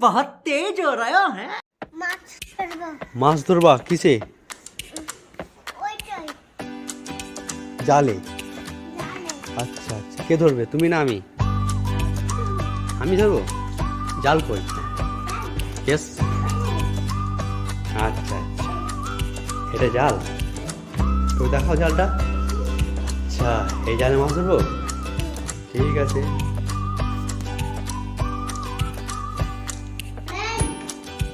बहुत तेज हो रहा है মাছ ধরবো মাছ ধরবা কিসে ওইটাই জালে জানে আচ্ছা আচ্ছা কে ধরবে তুমি না আমি আমি ধরবো জাল কই ইয়েস আচ্ছা আচ্ছা এটা জাল তো দেখাও জালটা আচ্ছা এই জালে মাছ ধরবো ঠিক আছে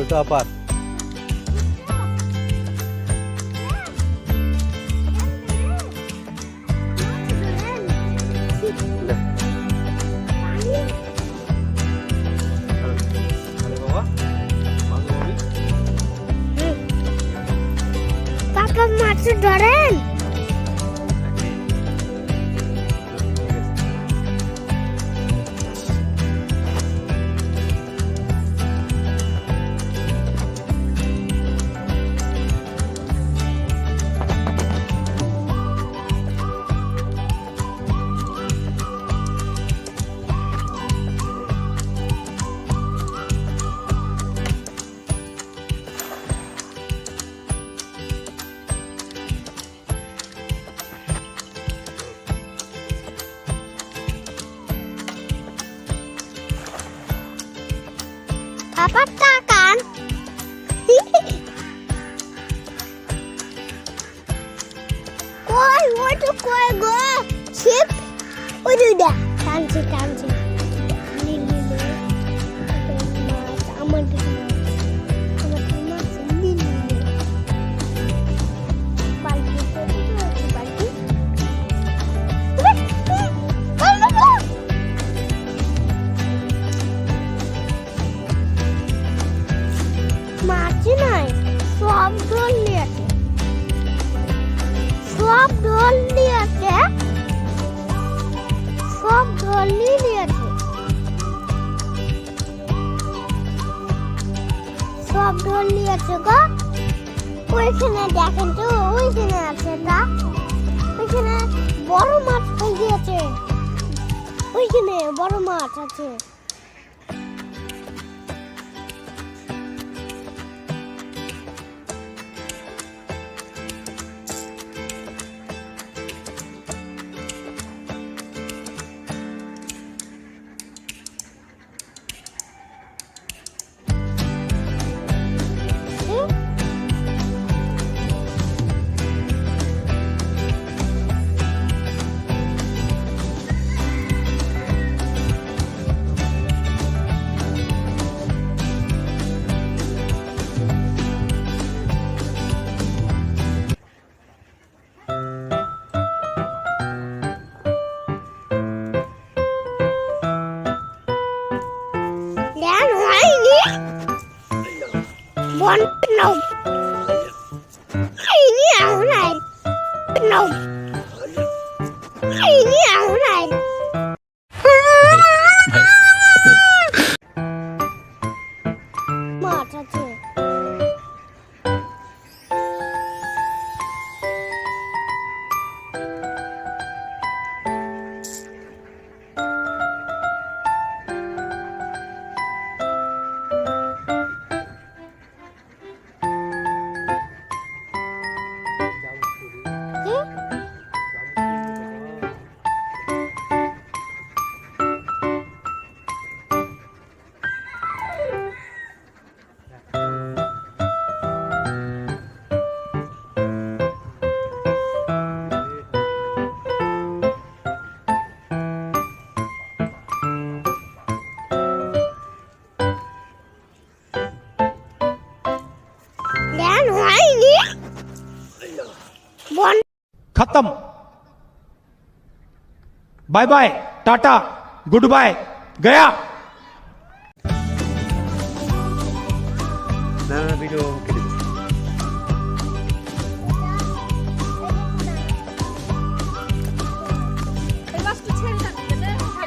এটা আপার কই ওই তো কই গো ছিপ ওই দুইটা টানছে টানছে সব ধরলি আছে গো। ওইখানে দেখেন তো, ওইখানে আছে না ওইখানে বড় মাঠ হয়ে গিয়েছে। ওইখানে বড় মাছ আছে। วนนมไอ้เนี่ยอะไรนม খতম bye bye tata good bye Gaya না না ভিডিও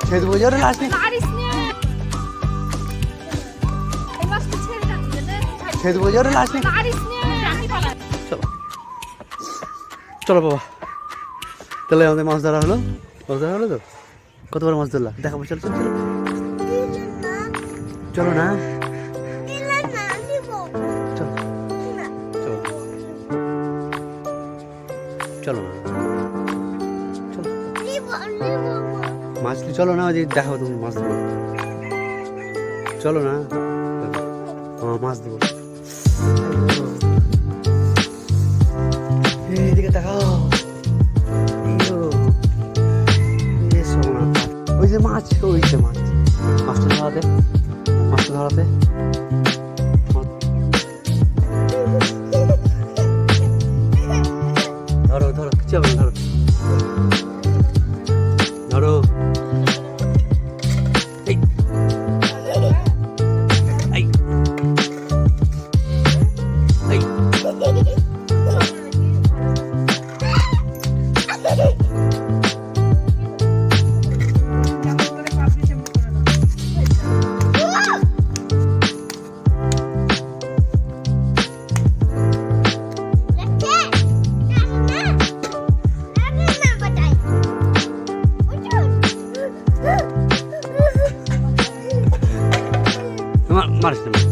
ছেড়ে দেবো জোরে লাস্ট ছেড়ে দেবো জোরে লাস্ট চলো চলো বাবা তাহলে আমাদের মাছ ধরা হলো? মাছ ধরা হলো তো? কতবার মাছ ধরলা? দেখাবো, চলো চলো চলো। চলো না। চলো। মাছ চলো না, ওই যে দেখাবো তুমি মাছ ধরো চলো না। হ্যাঁ মাছ দেবো এইদিকে দেখাও ওই যে মাছ ওই যে মাছ মাছটা ধরাতে মাছটা ধরাতে ধরো ধরো কিছু হবে না, ধরো ধরো মা-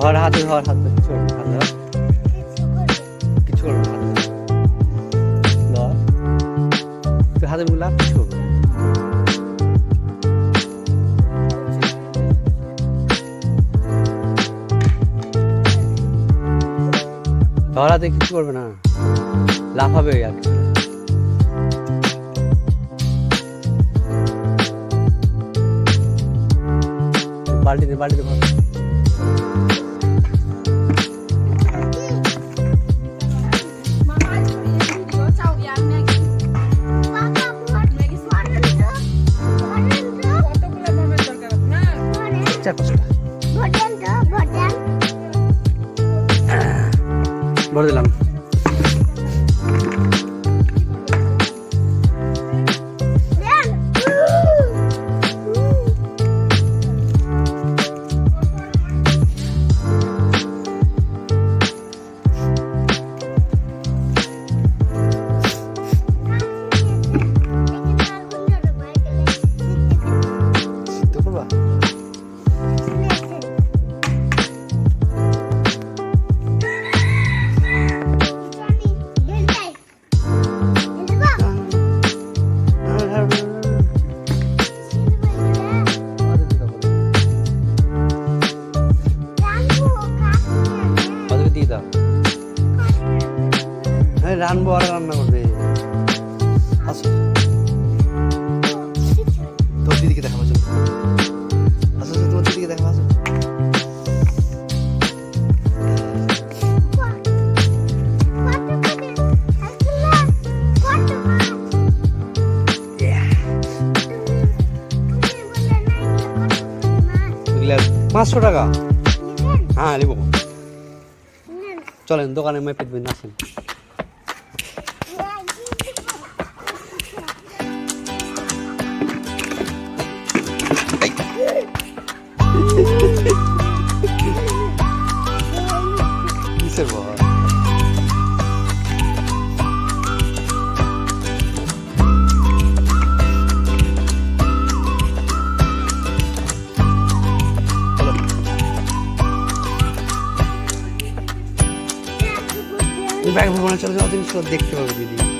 ধর হাতে ধর হাতে। কিছু কিছু হাতে। ধর। হাতে কিছু করবে না। ধর হাতে কিছু করবে না। লাফাবে আর কিছু। 말리들 말리들 말리들 হ্যাঁ রান্না করবে। আসো। তোর দিদিকে দেখাবো চলো। আসো আসো, দিদিকে দেখাবো আসো। পাঁচশো টাকা। হ্যাঁ নিবো। চলেন দোকানে মেপে দেবেন আসেন। চলে যাওয়া জিনিস দেখতে পাবে দিদি।